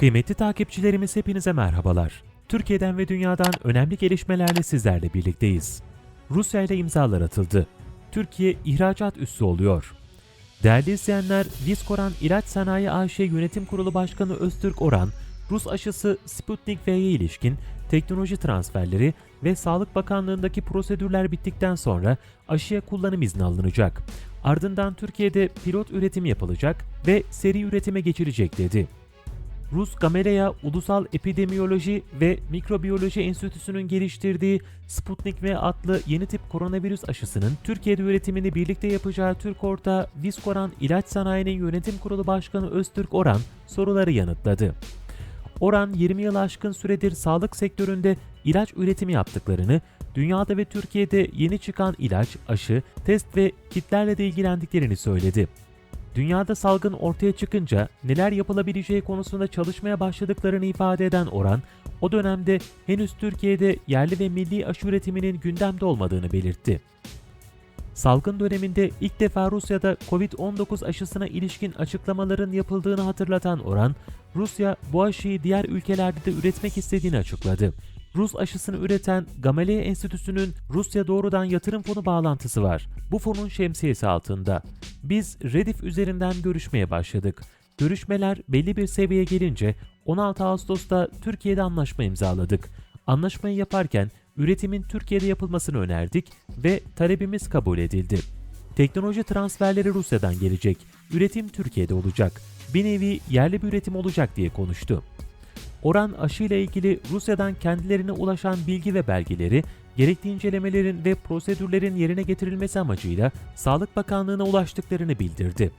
Kıymetli takipçilerimiz hepinize merhabalar. Türkiye'den ve dünyadan önemli gelişmelerle sizlerle birlikteyiz. Rusya ile imzalar atıldı. Türkiye ihracat üssü oluyor. Değerli izleyenler, Viskoran İlaç Sanayi AŞ Yönetim Kurulu Başkanı Öztürk Oran, Rus aşısı Sputnik V'ye ilişkin teknoloji transferleri ve Sağlık Bakanlığı'ndaki prosedürler bittikten sonra aşıya kullanım izni alınacak. Ardından Türkiye'de pilot üretim yapılacak ve seri üretime geçilecek dedi. Rus Gamaleya Ulusal Epidemiyoloji ve Mikrobiyoloji Enstitüsü'nün geliştirdiği Sputnik V adlı yeni tip koronavirüs aşısının Türkiye'de üretimini birlikte yapacağı Türk ortağı Viskoran İlaç Sanayi'nin yönetim kurulu başkanı Öztürk Oran soruları yanıtladı. Oran 20 yıl aşkın süredir sağlık sektöründe ilaç üretimi yaptıklarını, dünyada ve Türkiye'de yeni çıkan ilaç, aşı, test ve kitlerle de ilgilendiklerini söyledi. Dünyada salgın ortaya çıkınca neler yapılabileceği konusunda çalışmaya başladıklarını ifade eden Oran, o dönemde henüz Türkiye'de yerli ve milli aşı üretiminin gündemde olmadığını belirtti. Salgın döneminde ilk defa Rusya'da Covid-19 aşısına ilişkin açıklamaların yapıldığını hatırlatan Oran, Rusya bu aşıyı diğer ülkelerde de üretmek istediğini açıkladı. Rus aşısını üreten Gamaleya Enstitüsü'nün Rusya doğrudan yatırım fonu bağlantısı var. Bu fonun şemsiyesi altında. Biz Redif üzerinden görüşmeye başladık. Görüşmeler belli bir seviyeye gelince 16 Ağustos'ta Türkiye'de anlaşma imzaladık. Anlaşmayı yaparken üretimin Türkiye'de yapılmasını önerdik ve talebimiz kabul edildi. Teknoloji transferleri Rusya'dan gelecek. Üretim Türkiye'de olacak. Bir nevi yerli bir üretim olacak diye konuştu. Oran aşı ile ilgili Rusya'dan kendilerine ulaşan bilgi ve belgeleri gerekli incelemelerin ve prosedürlerin yerine getirilmesi amacıyla Sağlık Bakanlığı'na ulaştıklarını bildirdi.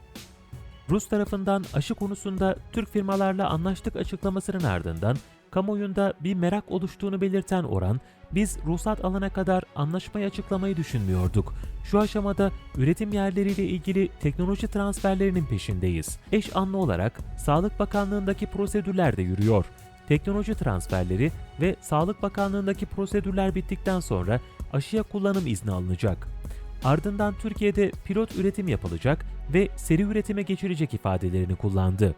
Rus tarafından aşı konusunda Türk firmalarla anlaştık açıklamasının ardından kamuoyunda bir merak oluştuğunu belirten Oran, biz ruhsat alana kadar anlaşmayı açıklamayı düşünmüyorduk. Şu aşamada üretim yerleriyle ilgili teknoloji transferlerinin peşindeyiz. Eş anlı olarak Sağlık Bakanlığı'ndaki prosedürler de yürüyor. Teknoloji transferleri ve Sağlık Bakanlığı'ndaki prosedürler bittikten sonra aşıya kullanım izni alınacak. Ardından Türkiye'de pilot üretim yapılacak ve seri üretime geçilecek ifadelerini kullandı.